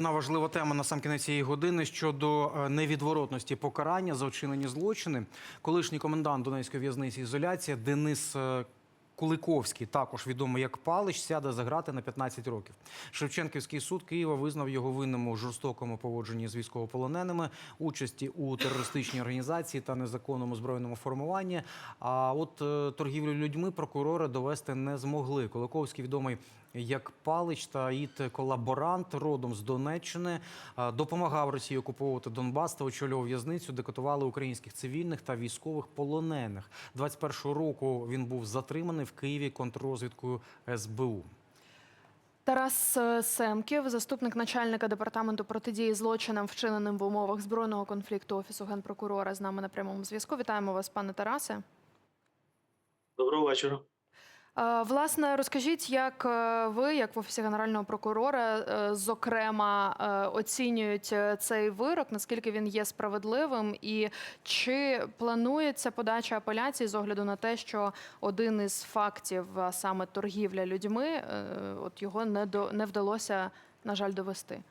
На важлива тема на сам кінець цієї години щодо е, невідворотності покарання за вчинені злочини. Колишній комендант Донецької в'язниці ізоляція Денис е, Куликовський, також відомий як Палич, сяде за грати на 15 років. Шевченківський суд Києва визнав його винним у жорстокому поводженні з військовополоненими, участі у терористичній організації та незаконному збройному формуванні. А от е, торгівлю людьми прокурори довести не змогли. Куликовський відомий як Палич та ІТ колаборант родом з Донеччини е, допомагав Росії окуповувати Донбас та очолював в'язницю, де катували українських цивільних та військових полонених. 21-го року він був затриманий в Києві контррозвідкою СБУ. Тарас е, Семків, заступник начальника департаменту протидії злочинам, вчиненим в умовах збройного конфлікту офісу генпрокурора, з нами на прямому зв'язку. Вітаємо вас, пане Тарасе. Доброго вечора. Е, Власне, розкажіть, як е, ви, як в офісі генерального прокурора, е, зокрема, оцінюють цей вирок, наскільки він є справедливим, і чи планується подача апеляції з огляду на те, що один із фактів, а саме торгівля людьми, от його не до не вдалося, на жаль, довести.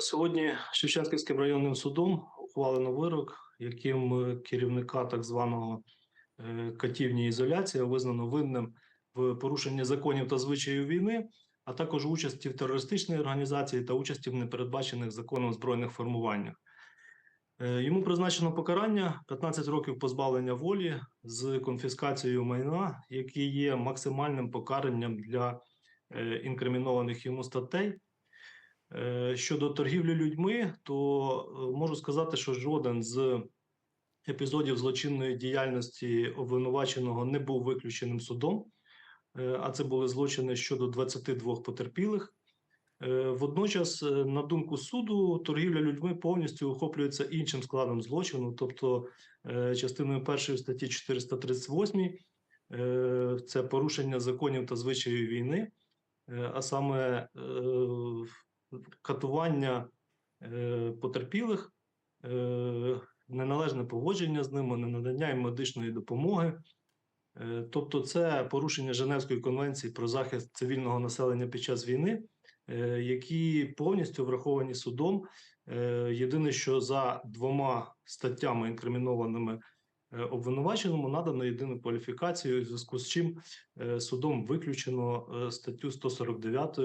Сьогодні Шевченківським районним судом ухвалено вирок, яким керівника так званого е, катівні ізоляція визнано винним в порушенні законів та звичаїв війни, а також участі в терористичній організації та участі в непередбачених законом збройних формуваннях. Е, Йому призначено покарання 15 років позбавлення волі з конфіскацією майна, які є максимальним покаранням для е, інкримінованих йому статей. Щодо торгівлі людьми, то можу сказати, що жоден з епізодів злочинної діяльності обвинуваченого не був виключеним судом, Е, а це були злочини щодо 22 потерпілих. Е, Водночас, е, на думку суду, торгівля людьми повністю охоплюється іншим складом злочину, тобто частиною першої статті 438 е, це порушення законів та звичаїв війни, а саме катування потерпілих, неналежне поводження з ними, ненадання медичної допомоги. Е, Тобто, це порушення Женевської конвенції про захист цивільного населення під час війни, е, які повністю враховані судом. Е, Єдине, що за двома статтями інкримінованими обвинуваченому надано єдину кваліфікацію, в зв'язку з чим судом виключено статтю 149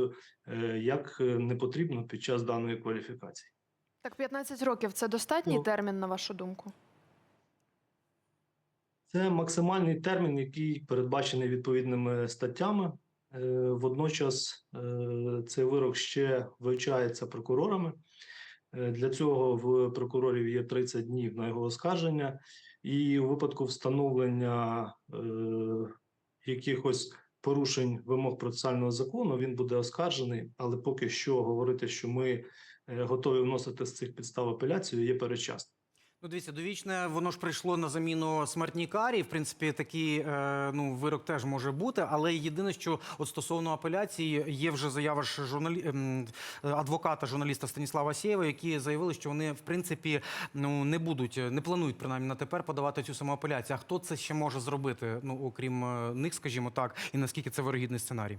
е, як е, не потрібно під час даної кваліфікації. Так, 15 років це достатній Ну. термін, на вашу думку? Це максимальний термін, який передбачений відповідними статтями. Е, Водночас е, цей вирок ще вивчається прокурорами. Е, Для цього в прокурорів є 30 днів на його оскарження, і у випадку встановлення е, якихось порушень вимог процесуального закону він буде оскаржений. Але поки що говорити, що ми готові вносити з цих підстав апеляцію, є передчасно. Ну, дивіться, довічне воно ж прийшло на заміну смертній карі. В принципі, такий е, ну вирок теж може бути. Але єдине, що от стосовно апеляції, є вже заява ж журналі... ем, адвоката журналіста Станіслава Сєєва, які заявили, що вони в принципі ну не будуть, не планують принаймні на тепер подавати цю саму апеляцію. А хто це ще може зробити? Ну окрім е, них, скажімо так, і наскільки це вирогідний сценарій?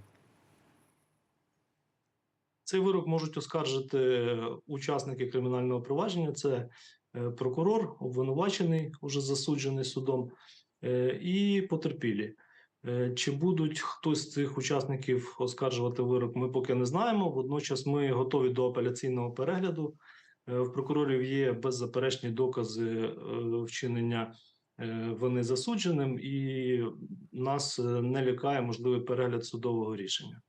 Цей вирок можуть оскаржити учасники кримінального провадження. Це е, прокурор, обвинувачений, уже засуджений судом, е, і потерпілі. Е, Чи будуть хтось з цих учасників оскаржувати вирок, ми поки не знаємо. Водночас ми готові до апеляційного перегляду. Е, В прокурорів є беззаперечні докази е, вчинення е, вини засудженим, і нас е, не лякає можливий перегляд судового рішення.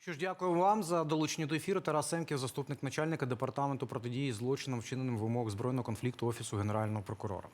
Що ж, дякую вам за долучення до ефіру. Тарас Семків, заступник начальника департаменту протидії злочинам, вчиненим в умовах збройного конфлікту офісу генерального прокурора.